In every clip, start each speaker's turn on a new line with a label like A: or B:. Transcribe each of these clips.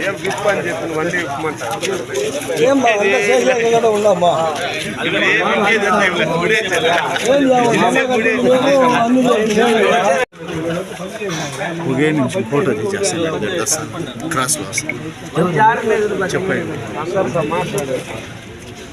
A: ఏం గిఫ్ట్ అని చెప్పిన వండి ఇవ్వమంటా
B: ఏం ఉండమ్మా
C: ఒకే నుంచి ఫోటో తీసేస్తాను. క్రాస్లో చెప్పండి.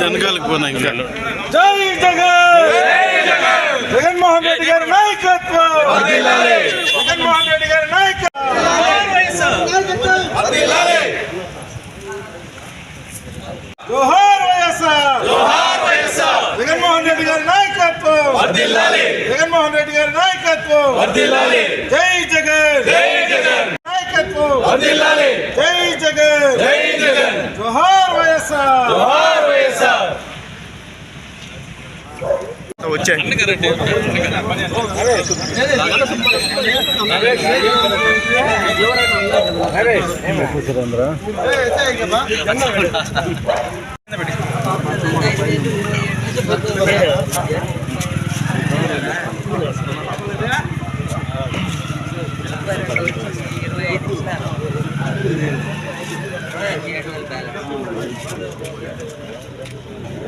C: వెనకాలకు పోయినా ఇంకా
B: జై జగన్. జగన్మోహన్ రెడ్డి గారి నాయకత్వం జగన్మోహన్ రెడ్డి గారి నాయకత్వం జగన్మోహన్ రెడ్డి గారి నాయకత్వం జగన్మోహన్ రెడ్డి గారి నాయకత్వం వర్ధిల్లాలి జై జగన్. జై జగన్. నాయకత్వం వర్ధిల్లాలి జై జగన్ జై జగన్ జోహార్ వైఎస్ఆర్ జోహార్ వైఎస్ఆర్
C: వచ్చాయి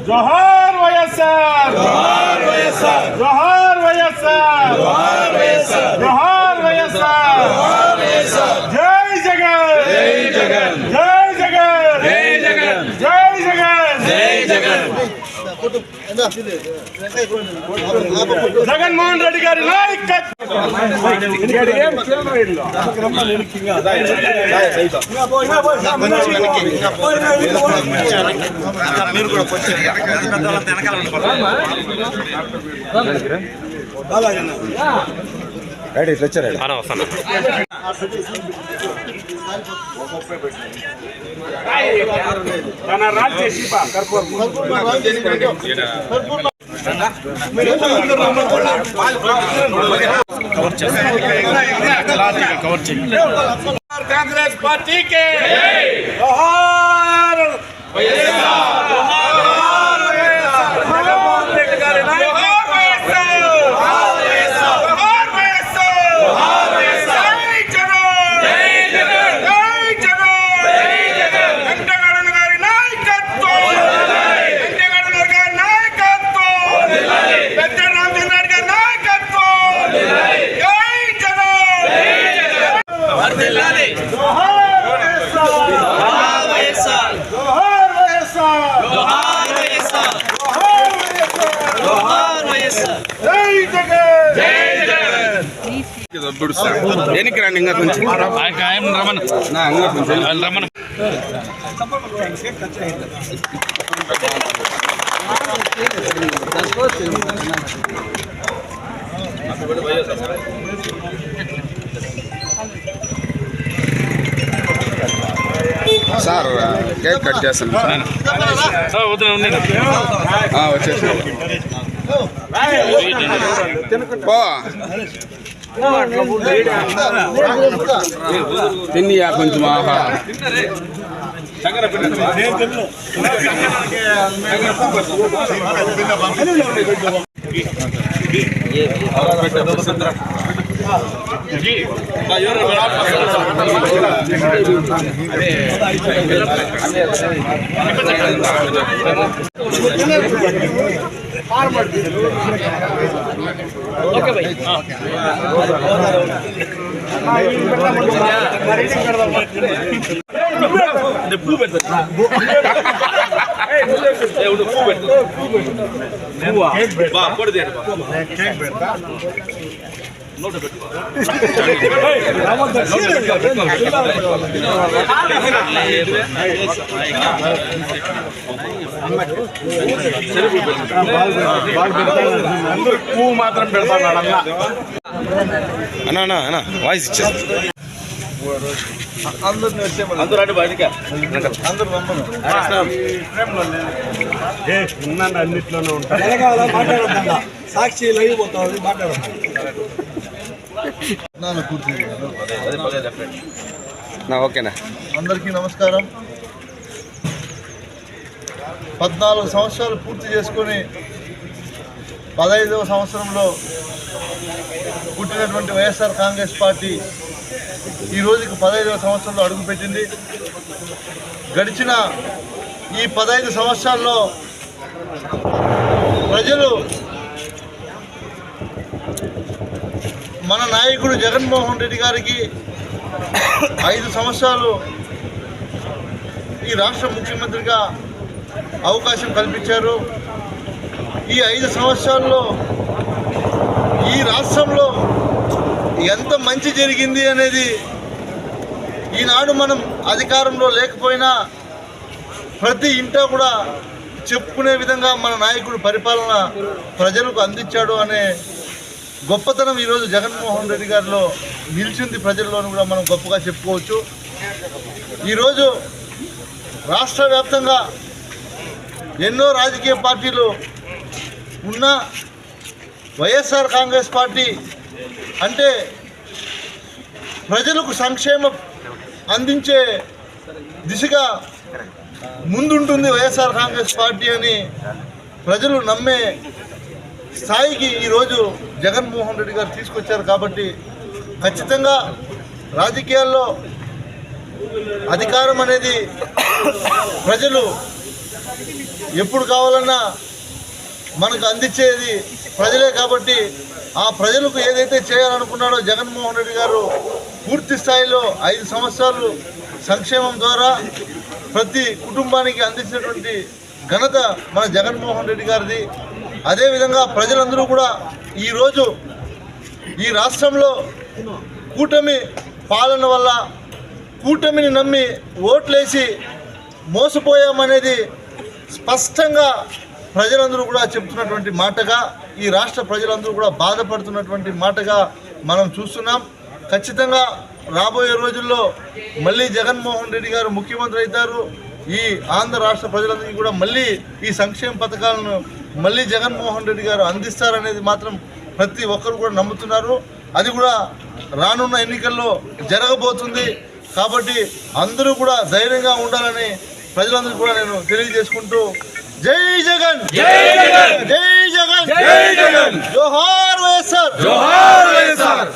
B: జోహార్ వైఎస్ఆర్! జోహార్ వైఎస్ఆర్. జోహార్ వైఎస్ఆర్. జోహార్ వైఎస్ఆర్. జోహార్ వైఎస్ఆర్. జోహార్ వైఎస్ఆర్. జై జగన్. జై జగన్. జై జగన్. జై జగన్. జై జగన్. జై జగన్. జగన్మోహన్ రెడ్డి గారి నాయకత్వం.
C: మీరు కూడా వచ్చారు పెద్దవాళ్ళంతా వెనకాల ఉండిపోతారు
A: తన రాజ్య శిప కర్పూరం
C: కవర్ చేయండి
B: కాంగ్రెస్ పార్టీ కే జోహార్ వైఎస్ఆర్ జోహార్ వైఎస్ఆర్ జగన్మోహన్ రెడ్డి గారి నాయకత్వం జోహార్ వైఎస్ఆర్ జోహార్ వైఎస్ఆర్ జోహార్ వైఎస్ఆర్ జై జగన్ జై జగన్ జై జగన్ జై జగన్ వెంకటగౌడ గారి నాయకత్వం వెంకటగౌడ గారి నాయకత్వం పెద్ద రామచంద్ర రెడ్డి గారి నాయకత్వం జై జగన్ జోహార్ వైఎస్ఆర్ జోహార్ వైఎస్ఆర్ జోహార్ వైఎస్ఆర్ జోహార్ వైఎస్ఆర్ జై జగన్ జై జగన్
A: దేనికి రండి ఇంకా కొంచెం నా ఇంకా కొంచెం సార్ కేక్ కట్ చేస్తాను. ఆ, వచ్చేసి పో. తిని కొంచెం ఆహా అదే ஓகே பை இந்த பூ దేవుడు పువ్వు పెట్టు బా పొడి
D: తీయండి బా. మాత్రం పెడతాను అన్న అన్న వాయిస్ ఇచ్చేది
E: అందరిని వచ్చే
D: అందరూ బయటకే.
E: అందరు రమ్మను
A: అన్నిట్లోనే ఉంటాయి
C: జరగాల మాట్లాడొద్దంట సాక్షి లైవ్
D: నా ఓకేనా?
E: అందరికీ నమస్కారం. పద్నాలుగు సంవత్సరాలు పూర్తి చేసుకొని పదహైదవ సంవత్సరంలో పుట్టినటువంటి వైఎస్ఆర్ కాంగ్రెస్ పార్టీ ఈ రోజుకి పదహైదవ సంవత్సరంలో అడుగుపెట్టింది గడిచిన ఈ పదహైదు సంవత్సరాల్లో ప్రజలు మన నాయకుడు జగన్మోహన్ రెడ్డి గారికి ఐదు సంవత్సరాలు ఈ రాష్ట్ర ముఖ్యమంత్రిగా అవకాశం కల్పించారు. ఈ ఐదు సంవత్సరాల్లో ఈ రాష్ట్రంలో ఎంత మంచి జరిగింది అనేది ఈనాడు మనం అధికారంలో లేకపోయినా ప్రతి ఇంటా కూడా చెప్పుకునే విధంగా మన నాయకుడు పరిపాలన ప్రజలకు అందించాడు అనే గొప్పతనం ఈరోజు జగన్మోహన్ రెడ్డి గారిలో నిలిచింది ప్రజల్లోనూ కూడా మనం గొప్పగా చెప్పుకోవచ్చు. ఈరోజు రాష్ట్ర వ్యాప్తంగా ఎన్నో రాజకీయ పార్టీలు ఉన్న వైఎస్ఆర్ కాంగ్రెస్ పార్టీ అంటే ప్రజలకు సంక్షేమం అందించే దిశగా ముందుంటుంది వైఎస్ఆర్ కాంగ్రెస్ పార్టీ అని ప్రజలు నమ్మే స్థాయికి ఈరోజు జగన్మోహన్ రెడ్డి గారు తీసుకొచ్చారు కాబట్టి ఖచ్చితంగా రాజకీయాల్లో అధికారం అనేది ప్రజలు ఎప్పుడు కావాలన్నా మనకు అందించేది ప్రజలే కాబట్టి ఆ ప్రజలకు ఏదైతే చేయాలనుకున్నాడో జగన్మోహన్ రెడ్డి గారు పూర్తి స్థాయిలో ఐదు సంవత్సరాలు సంక్షేమం ద్వారా ప్రతి కుటుంబానికి అందించినటువంటి ఘనత మన జగన్మోహన్ రెడ్డి గారిది. అదేవిధంగా ప్రజలందరూ కూడా ఈరోజు ఈ రాష్ట్రంలో కూటమి పాలన వల్ల కూటమిని నమ్మి ఓట్లేసి మోసపోయామనేది స్పష్టంగా ప్రజలందరూ కూడా చెప్తున్నటువంటి మాటగా ఈ రాష్ట్ర ప్రజలందరూ కూడా బాధపడుతున్నటువంటి మాటగా మనం చూస్తున్నాం. ఖచ్చితంగా రాబోయే రోజుల్లో మళ్ళీ జగన్మోహన్ రెడ్డి గారు ముఖ్యమంత్రి అవుతారు. ఈ ఆంధ్ర రాష్ట్ర ప్రజలందరికీ కూడా మళ్ళీ ఈ సంక్షేమ పథకాలను మళ్ళీ జగన్మోహన్ రెడ్డి గారు అందిస్తారనేది మాత్రం ప్రతి ఒక్కరు కూడా నమ్ముతున్నారు. అది కూడా రానున్న ఎన్నికల్లో జరగబోతుంది. కాబట్టి అందరూ కూడా ధైర్యంగా ఉండాలని ప్రజలందరూ కూడా నేను తెలియజేసుకుంటూ జై జగన్! జై జగన్! జై జగన్! జై జగన్ జోహార్ వైఎస్ఆర్
A: జోహార్ వైఎస్ఆర్